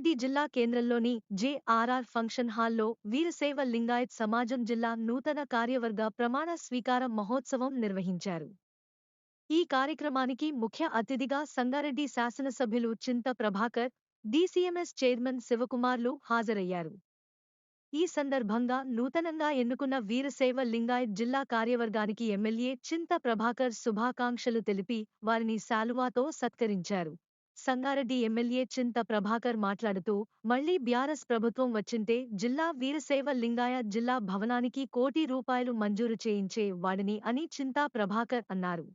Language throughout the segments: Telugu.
సంగారెడ్డి జిల్లా కేంద్రంలోని జేఆర్ఆర్ ఫంక్షన్ హాల్లో వీరసేవ లింగాయత్ సమాజం జిల్లా నూతన కార్యవర్గ ప్రమాణ స్వీకార మహోత్సవం నిర్వహించారు. ఈ కార్యక్రమానికి ముఖ్య అతిథిగా సంగారెడ్డి శాసనసభ్యులు చింత ప్రభాకర్ డీసీఎంఎస్ చైర్మన్ శివకుమార్లు హాజరయ్యారు. ఈ సందర్భంగా నూతనంగా ఎన్నుకున్న వీరసేవ లింగాయత్ జిల్లా కార్యవర్గానికి ఎమ్మెల్యే చింత ప్రభాకర్ శుభాకాంక్షలు తెలిపి వారిని శాలువాతో సత్కరించారు. సంగారెడ్డి ఎమ్మెల్యే చింత ప్రభాకర్ మాట్లాడుతూ మళ్ళీ బ్యారస్ ప్రభుత్వం వచ్చింటే జిల్లా వీరశైవ లింగాయత్ జిల్లా భవనానికి కోటి రూపాయలు మంజూరు చేయించే వాడిని అని చింతా ప్రభాకర్ అన్నారు.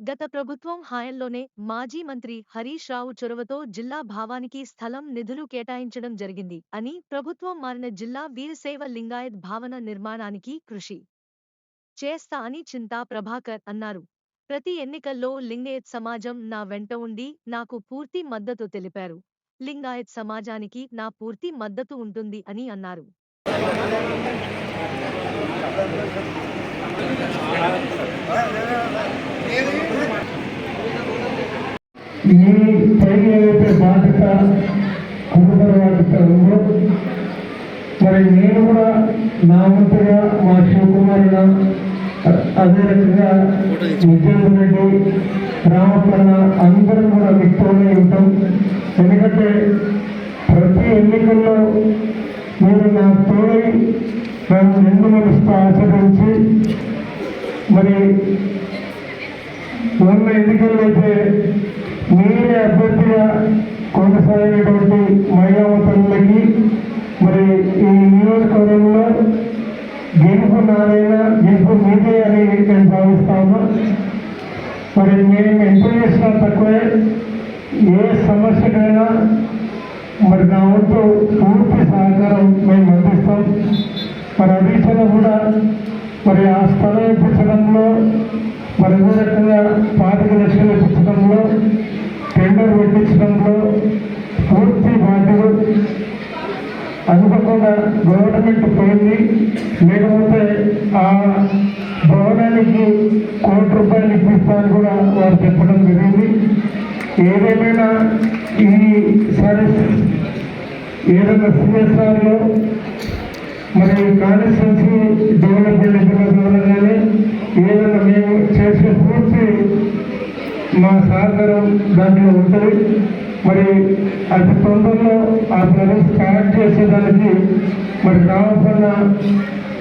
గత ప్రభుత్వం హాయంలోనే మాజీ మంత్రి హరీష్ రావు చొరవతో జిల్లా భావానికి స్థలం నిధులు కేటాయించడం జరిగింది అని ప్రభుత్వం మారిన జిల్లా వీరశైవ లింగాయత్ భావన నిర్మాణానికి కృషి చేస్తా అని చింతా ప్రభాకర్ అన్నారు. ప్రతి ఎన్నికల్లో లింగాయత్ సమాజం నా వెంట ఉండి నాకు పూర్తి మద్దతు తెలిపారు. లింగాయత్ సమాజానికి నా పూర్తి మద్దతు ఉంటుంది అని అన్నారు. మరి నేను కూడా నా వంతుగా మా శివకుమారుల అదే రకంగా విజయన్ రెడ్డి రామకృష్ణ అందరం కూడా వ్యక్తులే ఉంటాం ఎందుకంటే ప్రతి ఎన్నికల్లో మీరు నా తోడై నన్ను రెండు మనసుతో ఆచరించి మరి మొన్న ఎన్నికల్లో అయితే మీరే అభ్యర్థిగా కొనసాగేటువంటి మహిళా తల్లులకి మరి ఈ నియోజకవర్గంలో గెలుపు నారాయణ గెలుపు మీదే అని నేను భావిస్తాను మరి మేము ఎంత చేసినా తక్కువే. ఏ సమస్యకైనా మరి నా వంతు పూర్తి సహకారం మేము అందిస్తాం. మరి అధీక్షణ కూడా మరి ఆ స్థలం ఇప్పించడంలో మరి అదే రకంగా పాతిక లక్షలు ఇప్పించడంలో టెండర్ పెట్టించడంలో పూర్తి బాధ్యత అనుకోకుండా గవర్నమెంట్ పోయింది లేకపోతే ఆ భవనానికి కోటి రూపాయలు ఇప్పిస్తామని కూడా వారు చెప్పడం జరిగింది. ఏదేమైనా ఈ సరే ఏదైనా సిఎస్ఆర్లో మరి కాన్స్టిట్యున్సీ డెవలప్మెంట్ ద్వారా కానీ ఏదైనా మేము చేసే పూర్తి మా సహకారం దాంట్లో ఉంటుంది. మరి అతి తొందరలో ఆ పని స్టార్ట్ చేసేదానికి మరి కావాల్సిన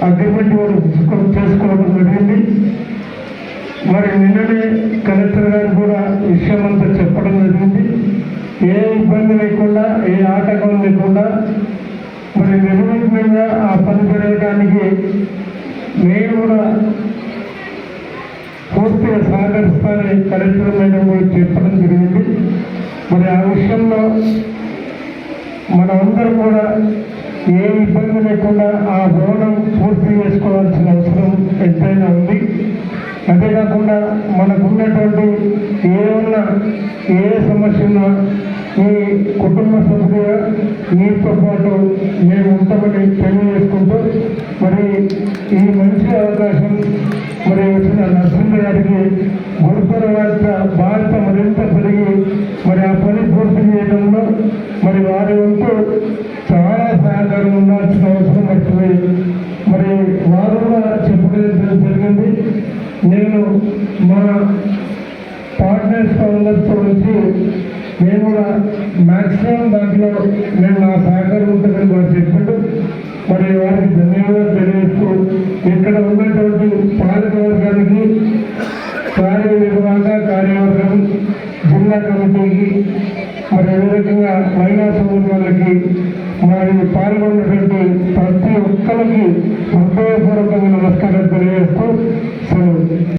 అగ్రిమెంట్ కూడా చేసుకోవడం జరిగింది. మరి నిన్ననే కలెక్టర్ గారు కూడా విషయం అంతా చెప్పడం జరిగింది. ఏ ఇబ్బంది లేకుండా ఏ ఆటంకం లేకుండా మరి నిర్విఘ్నంగా ఆ పని జరగడానికి నేను కూడా పూర్తిగా సహకరిస్తానని కలెక్టర్ మేడం కూడా చెప్పడం జరిగింది. మరి ఆ విషయంలో మనందరూ కూడా ఏ ఇబ్బంది లేకుండా ఆ భవనం పూర్తి చేసుకోవాల్సిన అవసరం ఎంతైనా ఉంది. అంతేకాకుండా మనకున్నటువంటి ఏమన్నా ఏ సమస్య ఉన్నా ఈ కుటుంబ సభ్యులుగా మీతో పాటు మేము ఉంటామని తెలియజేసుకుంటూ మరి ఈ మంచి అవకాశం మరి వచ్చిన నరసింహ గారికి గురుతర వార్త బాధ్యత మరింత పెరిగి మరి ఆ పని పూర్తి చేయడంలో మరి వారి చాలా సహకారం ఉండాల్సిన అవసరం వస్తుంది మరి వారు కూడా చెప్పడం జరిగింది. నేను మా పార్ట్నర్స్ అందరితో వచ్చి నేను కూడా మ్యాక్సిమం దాంట్లో నేను నా సహకారం ఉంటుందని వారు చెప్పాడు. మరి వారికి ధన్యవాదాలు తెలియజేస్తూ ఇక్కడ ఉన్నటువంటి పాలకవర్గానికి కార్యనిర్వాహక కార్యవర్గం జిల్లా కమిటీకి మహిళా సమూహాలకి మరి పాల్గొన్నటువంటి ప్రతి ఒక్కరికి హృదయపూర్వకంగా నమస్కారం తెలియజేస్తూ సెలవు.